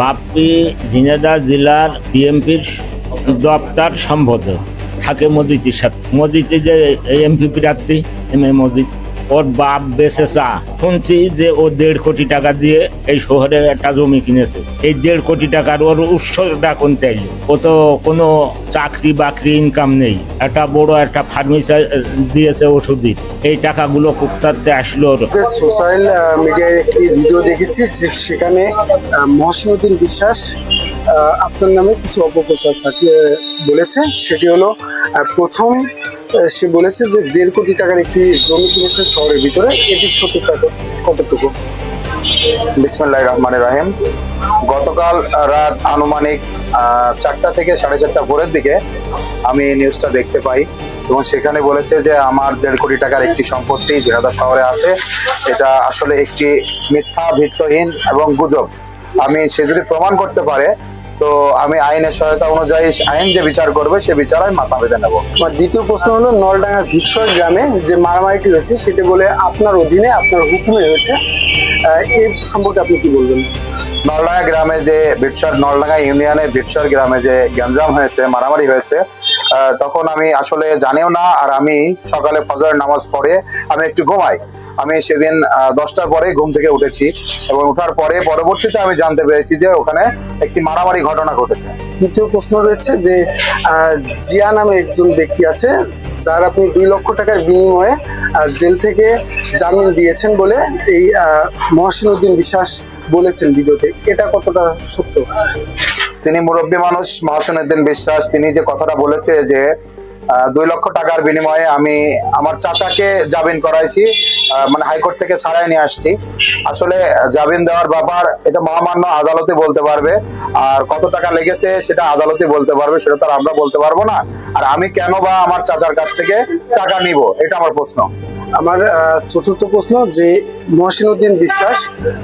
বাপ্পি ঝিনাইদহ জেলার বিএমপির দপ্তর সম্ভব থাকে মোদিজির সাথে। মোদিজি যে এমপি প্রার্থী, এম এ মোদি ওর বাপ চা। শুনছি যে ও দেড় কোটি টাকা দিয়ে এই শহরে একটা জমি কিনেছে। এই দেড় কোটি টাকার ওর উৎসটা কোন চাইল ও তো কোনো চাকরি বাকরি ইনকাম নেই। একটা বড় একটা ফার্নিচার দিয়েছে ওষুধি এই টাকাগুলো কোথাতে আসলো ওর। সোশ্যাল মিডিয়ায় একটি ভিডিও দেখেছি সেখানে মহসিনুদ্দিন বিশ্বাস আপনার নামে কিছু অপপ্রচার বলেছে। সেটি হলো প্রথম সে বলেছে যে দেড় কোটি টাকার একটি জমি কিনেছে শহরের ভিতরে। এটির সত্যতা কতটুকু? বিসমুল্লাহ রহমান রাহিম। গতকাল রাত আনুমানিক চারটা থেকে সাড়ে চারটা ভোরের দিকে আমি নিউজটা দেখতে পাই এবং সেখানে বলেছে যে আমার দেড় কোটি টাকার একটি সম্পত্তি জেনাদা শহরে আছে। এটা আসলে একটি মিথ্যা ভিত্তহীন এবং গুজব। আমি সে যদি প্রমাণ করতে পারে তো আমি আইনের সহায়তা অনুযায়ী আইন যে বিচার করবে সে বিচার আমি মাথা বেঁধে নেব। আমার দ্বিতীয় প্রশ্ন হলো নলডাঙ্গা ভিক্সর গ্রামে যে মারামারিটি হয়েছে সেটি বলে আপনার অধীনে আপনার হুকুমে হয়েছে। এই সম্পর্কে আপনি কি বলবেন? নলডাঙ্গা গ্রামে যে বিটসার নলডাঙ্গা ইউনিয়নে ভিটসর গ্রামে যে গ্যাঞ্জাম হয়েছে মারামারি হয়েছে তখন আমি আসলে জানিও না আর আমি সকালে ফজরের নামাজ পড়ে আমি একটু ঘুমাই। আমি সেদিন দশটার পরে ঘুম থেকে উঠেছি এবং ওঠার পরে পরবর্তীতে আমি জানতে পেরেছি যে ওখানে একটি মারামারি ঘটনা ঘটেছে। দ্বিতীয় প্রশ্ন রয়েছে যে জিয়া নামে একজন ব্যক্তি আছে যার আপনি দুই লক্ষ টাকার বিনিময়ে জেল থেকে জামিন দিয়েছেন বলে এই আহ, মহসিন উদ্দিন বিশ্বাস বলেছেন ভিডিওতে। এটা কতটা সত্য? তিনি মুরব্বী মানুষ মহাসনুদ্দিন বিশ্বাস তিনি যে কথাটা বলেছে যে দুই লক্ষ টাকার বিনিময়ে আমি আমার চাচাকে জামিন করাইছি মানে হাইকোর্ট থেকে ছাড়াই নিয়ে আসছি। আসলে জামিন দেওয়ার ব্যাপার, এটা মহামান্য আদালতে বলতে পারবে। আর কত টাকা লেগেছে সেটা আদালতে বলতে পারবে, সেটা তো আমরা বলতে পারব না। আর আমি কেন বা আমার চাচার কাছ থেকে টাকা নিব, এটা আমার প্রশ্ন। আমার চতুর্থ প্রশ্ন যে মহসিন উদ্দিন বিশ্বাস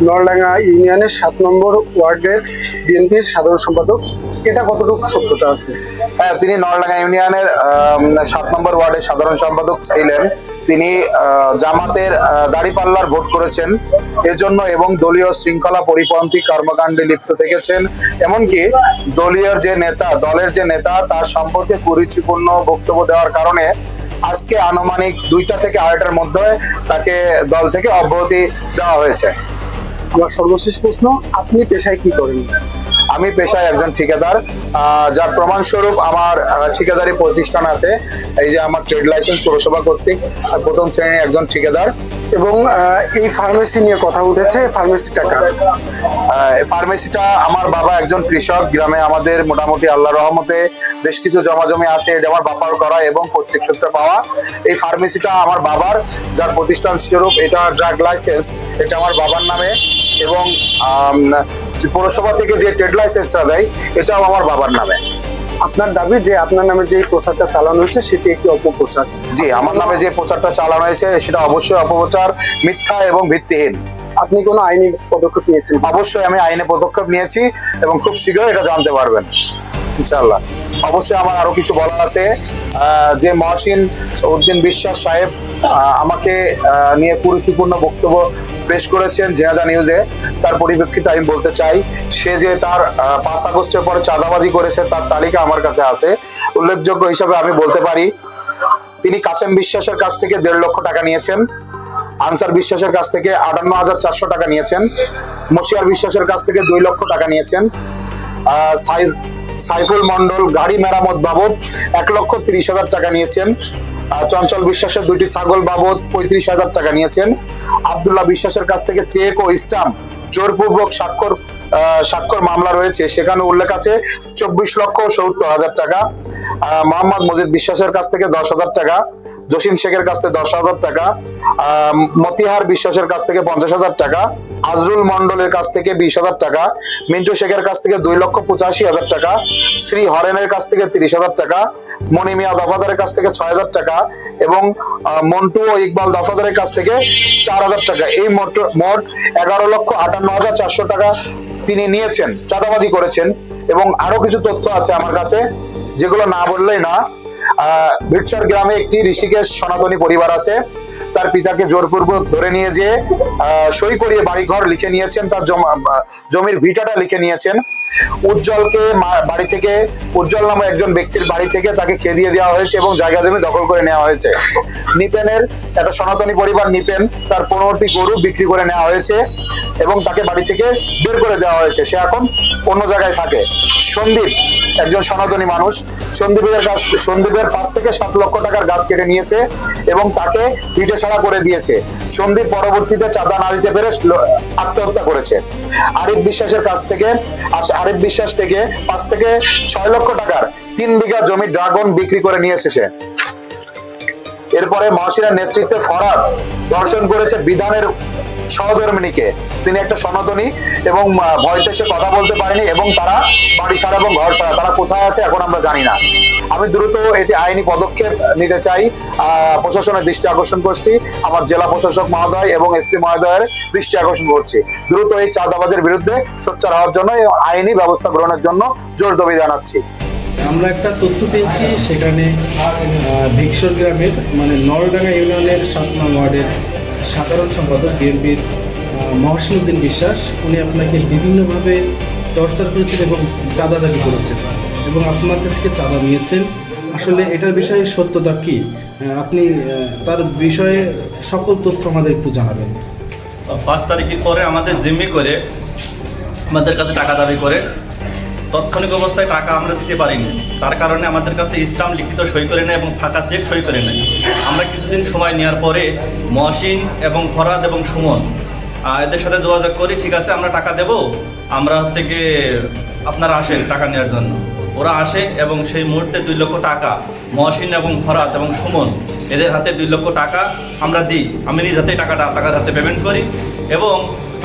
নলডাঙ্গা ইউনিয়নের সাত নম্বর ওয়ার্ডের বিএনপির সাধারণ সম্পাদক, এটা কতটুকু সত্যতা আছে? হ্যাঁ তিনি নলডাঙ্গা ইউনিয়নের সাত নম্বর ওয়ার্ডের সাধারণ সম্পাদক ছিলেন। তিনি জামাতের দাঁড়িপাল্লার ভোট করেছেন। এজন্য এবং দলীয় শৃঙ্খলা পরিপন্থী কর্মকাণ্ডে লিপ্ত থেকেছেন। এমনকি দলীয় যে নেতা, দলের যে নেতা, তার সম্পর্কে কুরুচিপূর্ণ বক্তব্য দেওয়ার কারণে আজকে আনুমানিক দুইটা থেকে আড়াইটার মধ্যে তাকে দল থেকে অব্যাহতি দেওয়া হয়েছে। আমার সর্বশেষ প্রশ্ন, আপনি পেশায় কি করেন? আমি পেশায় একজন ঠিকাদার যার প্রমাণস্বরূপ আমার ঠিকাদারি প্রতিষ্ঠান আছে, এই যে আমার ট্রেড লাইসেন্স পৌরসভা কর্তৃক প্রথম শ্রেণির একজন ঠিকাদার। এবং এই ফার্মেসি নিয়ে কথা উঠেছে ফার্মেসিটা এই ফার্মেসিটা আমার বাবা একজন কৃষক, গ্রামে আমাদের মোটামুটি আল্লাহ রহমতে বেশ কিছু জমা জমি আছে, এটা আমার বাবার করা এবং প্রত্যেক সূত্রে পাওয়া। এই ফার্মেসিটা আমার বাবার, যার প্রতিষ্ঠান স্বরূপ এটা ড্রাগ লাইসেন্স এটা আমার বাবার নামে। এবং পৌরসভা থেকে যে ট্রেড লাইসেন্সটা দেয় এটাও আমার বাবার নামে। আপনার দাবি যে আপনার নামে যে প্রচারটা চালানো হয়েছে সেটি একটি অপপ্রচার? জি আমার নামে যে প্রচারটা চালানো হয়েছে সেটা অবশ্যই অপপ্রচার মিথ্যা এবং ভিত্তিহীন। আপনি কোনো আইনি পদক্ষেপ নিয়েছেন? অবশ্যই আমি আইনে পদক্ষেপ নিয়েছি এবং খুব শীঘ্রই এটা জানতে পারবেন ইনশাল্লাহ অবশ্যই আমার আরও কিছু বলার আছে। যে মহসিন উদ্দিন বিশ্বাস সাহেব আমাকে নিয়ে কুরুচিপূর্ণ বক্তব্য পেশ করেছেন জেনাদা নিউজে। তার পরিপ্রেক্ষিতে আমি বলতে চাই, সে যে তার পাঁচ আগস্টের পরে চাঁদাবাজি করেছে, তার তালিকা আমার কাছে আছে। উল্লেখযোগ্য হিসাবে আমি বলতে পারি, তিনি কাসেম বিশ্বাসের কাছ থেকে দেড় লক্ষ টাকা নিয়েছেন, আনসার বিশ্বাসের কাছ থেকে আটান্ন হাজার চারশো টাকা নিয়েছেন, মশিয়ার বিশ্বাসের কাছ থেকে দুই লক্ষ টাকা নিয়েছেন সাইফুল মন্ডল গাড়ি মেরামত বাবদ এক লক্ষ তিরিশ হাজার টাকা নিয়েছেন চঞ্চল বিশ্বাসের দুইটি ছাগল বাবদ পঁয়ত্রিশ হাজার টাকা নিয়েছেন। আবদুল্লাহ বিশ্বাসের কাছ থেকে চেক ও স্টাম্প, জোরপূর্বক স্বাক্ষর স্বাক্ষর মামলা রয়েছে। সেখানে উল্লেখ আছে, চব্বিশ লক্ষ সত্তর হাজার টাকা। মোহাম্মদ মজিদ বিশ্বাসের কাছ থেকে দশ হাজার টাকা। জসিম শেখের কাছ থেকে দশ হাজার টাকা। মতিহার বিশ্বাসের কাছ থেকে পঞ্চাশ হাজার টাকা। আজরুল মন্ডলের কাছ থেকে বিশ হাজার টাকা। মিন্টু শেখের কাছ থেকে দুই লক্ষ পঁচাশি হাজার টাকা। শ্রী হরেনের কাছ থেকে তিরিশ হাজার টাকা। মণিমিয়া দফাদারের কাছ থেকে ছয় হাজার টাকা এবং মন্টু ও ইকবাল দফাদারের কাছ থেকে চার হাজার টাকা। এই মোট মোট এগারো লক্ষ আটান্ন হাজার চারশো টাকা তিনি নিয়েছেন, চাঁদাবাজি করেছেন এবং আরও কিছু তথ্য আছে আমার কাছে, যেগুলো না বললেই না। ভিটসার গ্রামে একটি ঋষিকেশ সনাতনী পরিবার আছে। তার পিতাকে জোরপূর্বক ধরে নিয়ে যে সই করিয়ে বাড়িঘর লিখে নিয়েছেন, তার জমির ভিটাটা লিখে নিয়েছেন। উজ্জ্বলকে বাড়ি থেকে, উজ্জ্বল নামে একজন ব্যক্তির বাড়ি থেকে তাকে খেদিয়ে দেওয়া হয়েছে এবং জায়গা জমি দখল করে নেওয়া হয়েছে। নিপেনের একটা সনাতনী পরিবার নিপেন, তার পনেরোটি গরু বিক্রি করে নেওয়া হয়েছে এবং তাকে বাড়ি থেকে বের করে দেওয়া হয়েছে। সে এখন অন্য জায়গায় থাকে। সন্দীপ একজন সনাতনী মানুষ সন্দীপের কাছ সন্দীপের পাশ থেকে সাত লক্ষ টাকার গাছ কেটে নিয়েছে এবং তাকে পিঠে ছাড়া করে দিয়েছে। সন্দীপ পরবর্তীতে চাঁদা না দিতে পেরে আত্মহত্যা করেছে। আরিফ বিশ্বাসের কাছ থেকে আরিফ বিশ্বাস থেকে পাঁচ থেকে ছয় লক্ষ টাকার তিন বিঘা জমি ড্রাগন বিক্রি করে নিয়েছে সে এরপরে মহসিনার নেতৃত্বে ফরাদ দর্শন করেছে বিধানের সহধর্মিনীকে। তিনি একটা সনাতনী এবং ভয়তে সে কথা বলতে পারেনি এবং তারা বাড়ি ছাড়া এবং ঘর ছাড়া। তারা কোথায় আছে এখন আমরা জানি না। আমি দ্রুত এটি আইনি পদক্ষেপ নিতে চাই। প্রশাসনের দৃষ্টি আকর্ষণ করছি। আমার জেলা প্রশাসক মহোদয় এবং এসপি মহোদয়ের দৃষ্টি আকর্ষণ করছি। দ্রুত এই চাঁদাবাজের বিরুদ্ধে সোচ্চার হওয়ার জন্য আইনি ব্যবস্থা গ্রহণের জন্য জোর দাবি জানাচ্ছি। আমরা একটা তথ্য পেয়েছি সেখানে ভিক্সর গ্রামের মানে নলডাঙ্গা ইউনিয়নের সাত নং ওয়ার্ডের সাধারণ সম্পাদক বিএনপির মহসিন উদ্দিন বিশ্বাস, উনি আপনাকে বিভিন্নভাবে টর্চার করেছেন এবং চাঁদা দাবি করেছেন এবং আপনার কাছ থেকে চাঁদা নিয়েছেন। আসলে এটার বিষয়ে সত্যতা কি? আপনি তার বিষয়ে সকল তথ্য আমাদের একটু জানাবেন। পাঁচ তারিখের পরে আমাদের জিম্মি করে আমাদের কাছে টাকা দাবি করে তাৎক্ষণিক অবস্থায় টাকা আমরা দিতে পারিনি। তার কারণে আমাদের কাছে ইসলাম লিখিত সই করে নেয় এবং ফাঁকা চেক সই করে নেয়। আমরা কিছুদিন সময় নেওয়ার পরে মহসিন এবং ফরাদ এবং সুমন এদের সাথে যোগাযোগ করি, ঠিক আছে, আমরা টাকা দেব, আমরা হচ্ছে গিয়ে আপনারা আসেন টাকা নেওয়ার জন্য। ওরা আসে এবং সেই মুহূর্তে দুই লক্ষ টাকা, মহসিন এবং ফরাত এবং সুমন, এদের হাতে দুই লক্ষ টাকা আমরা দিই। আমি নিজ হাতে টাকাটা টাকার হাতে পেমেন্ট করি এবং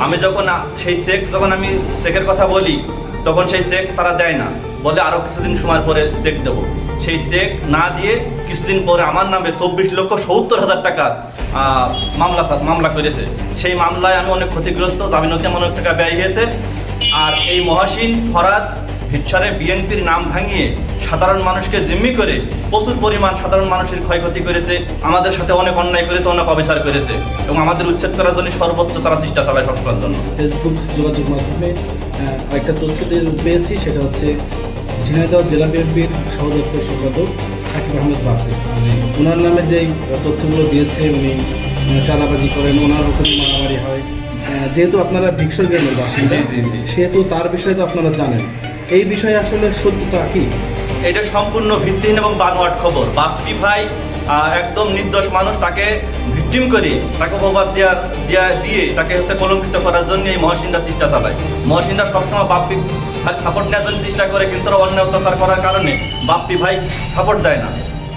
আমি যখন সেই চেক যখন আমি চেকের কথা বলি তখন সেই চেক তারা দেয় না। বলে আরও কিছুদিন সময় পরে চেক দেবো। সেই চেক না দিয়ে কিছুদিন পরে আমার নামে চব্বিশ লক্ষ সত্তর হাজার টাকা মামলা মামলা করেছে। সেই মামলায় আমি অনেক ক্ষতিগ্রস্ত, জামিনতে আমার অনেক টাকা ব্যয় হয়েছে। আর এই মহাসিন, ফরাদ ভিক্ষারে বিএনপির নাম ভাঙিয়ে সাধারণ মানুষকে জিম্মি করে প্রচুর পরিমাণ সাধারণ মানুষের ক্ষয়ক্ষতি করেছে, আমাদের সাথে অনেক অন্যায় করেছে, অনেক অবিচার করেছে এবং আমাদের উচ্ছেদ করার জন্য সর্বোচ্চ তারা চেষ্টা চালায় সবসময়ের জন্য। ফেসবুক যোগাযোগ মাধ্যমে আহ, একটা তথ্য পেয়েছি সেটা হচ্ছে ঝিনাইদহ জেলা বিএনপির সহদপ্তর সম্পাদক সাকিব আহমেদ বাপু ওনার নামে যেই তথ্যগুলো দিয়েছে উনি চাঁদাবাজি করেন ওনার ওখানে মারামারি হয়। যেহেতু আপনারা ভিক্সর গ্রামের বাসিন্দা। সেহেতু তার বিষয়ে তো আপনারা জানেন। এই বিষয়ে আসলে সত্যতা কি? এটা সম্পূর্ণ ভিত্তিহীন এবং বানোয়াট খবর। বাপ্পি ভাই একদম নির্দোষ মানুষ তাকে ভিকটিম করে তাকে অপবাদ দেওয়ার দেয়া- দিয়ে তাকে হচ্ছে কলঙ্কিত করার জন্য এই মহসিনরা চেষ্টা চালায়। মহসিনরা সবসময় বাপ্পি ভাই সাপোর্ট নেওয়ার জন্য চেষ্টা করে কিন্তু ওরা অন্যায় অত্যাচার করার কারণে বাপ্পি ভাই সাপোর্ট দেয় না।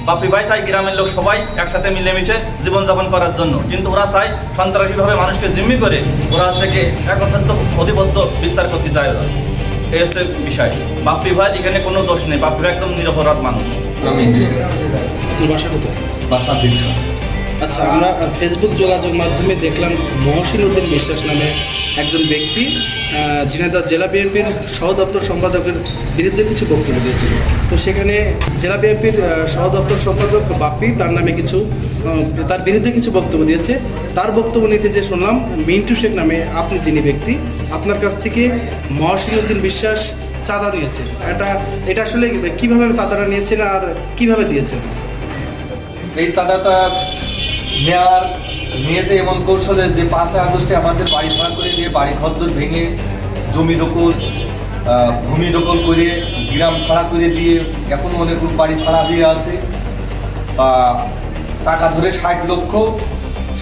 বাপ্পি ভাই চাই গ্রামের লোক সবাই একসাথে মিলেমিশে জীবনযাপন করার জন্য। কিন্তু ওরা চায় সন্ত্রাসীভাবে মানুষকে জিম্মি করে ওরা হচ্ছে কি একমাত্র প্রতিবদ্ধ বিস্তার করতে চায় ওরা এই হচ্ছে বিষয়। বাপ্পি ভাই এখানে কোনো দোষ নেই। বাপ্পি ভাই একদম নিরপরাধ মানুষ। বাসা কোথায়? বাসা দিচ্ছ। আচ্ছা আমরা ফেসবুক যোগাযোগ মাধ্যমে দেখলাম মহসিন উদ্দিন বিশ্বাস নামে একজন ব্যক্তি ঝিনাইদহ জেলা বিএনপির সহ দপ্তর সম্পাদকের বিরুদ্ধে কিছু বক্তব্য দিয়েছিল তো সেখানে জেলা বিএনপির সহ দপ্তর সম্পাদক বাপ্পি, তার নামে কিছু তার বিরুদ্ধে কিছু বক্তব্য দিয়েছে। তার বক্তব্য নিতে যে শুনলাম, মিন্টু শেখ নামে আপনি যিনি ব্যক্তি, আপনার কাছ থেকে মহসিন উদ্দিন বিশ্বাস চাঁদা নিয়েছে। এটা এটা আসলে কীভাবে চাঁদাটা নিয়েছেন আর কীভাবে দিয়েছেন? এই চাঁদাটা নেওয়ার নিয়েছে এমন কৌশলে যে পাঁচই আগস্টে আমাদের বাড়ি ভাড়া করে দিয়ে বাড়ি ঘরদোর ভেঙে জমি দখল ভূমি দখল করে গ্রাম ছাড়া করে দিয়ে এখন অনেক বাড়ি ছাড়া হয়ে আছে। তা টাকা ধরে ষাট লক্ষ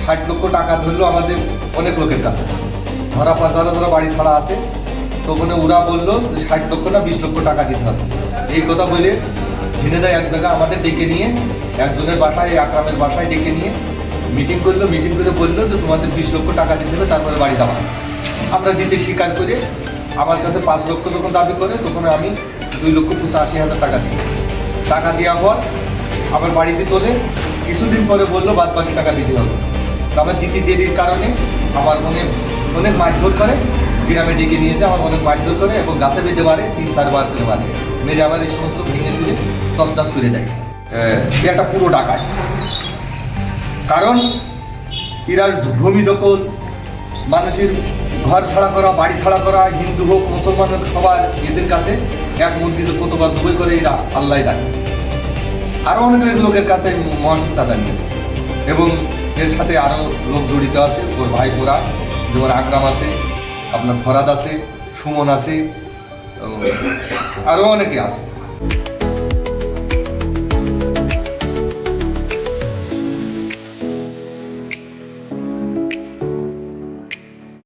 ষাট লক্ষ টাকা ধরলো আমাদের অনেক লোকের কাছে। ধরা পাঁচ যারা যারা বাড়ি ছাড়া আছে তখন ওরা বলল যে ষাট লক্ষ না বিশ লক্ষ টাকা দিতে হবে। এই কথা বলে ঝিনেদায় এক জায়গা আমাদের ডেকে নিয়ে, একজনের বাসায় আকরামের বাসায় ডেকে নিয়ে মিটিং করল মিটিং করে বলল যে তোমাদের বিশ লক্ষ টাকা দিতে হবে তারপরে বাড়ি যাওয়া আমরা দিতে স্বীকার করে আমার কাছে পাঁচ লক্ষ যখন দাবি করে তখন আমি দুই লক্ষ পঁচাশি হাজার টাকা দিই। টাকা দেওয়ার পর আমার বাড়িতে তোলে কিছুদিন পরে বলল বাদ বাকি টাকা দিতে হবে। তো আমার দিতে দেরির কারণে আমার অনেক অনেক মারধর করে গ্রামে ডেকে নিয়ে যায় আমার অনেক মারধর করে এবং গাছে বেঁধে মারে তিন চারবার করে মারে। মেরে আমার এই সমস্ত ভেঙে চুরে তসনাস করে দেয়। এটা একটা পুরো ডাকায় কারণ এরা ভূমি দখল, মানুষের ঘর ছাড়া করা, বাড়ি ছাড়া করা, হিন্দু হোক, মুসলমান হোক, সবার এদের কাছে এক যে কতবার জবাই করে এরা আল্লাহ রাখে আরও অনেক লোকের কাছে মহাশিন চাঁদা নিয়েছে। এবং এর সাথে আরও লোক জড়িত আছে, ওর ভাই ভাইপোরা, যেমন আকরাম আছে, আপনার ফরাদ আছে, সুমন আছে আরও অনেকে আছে।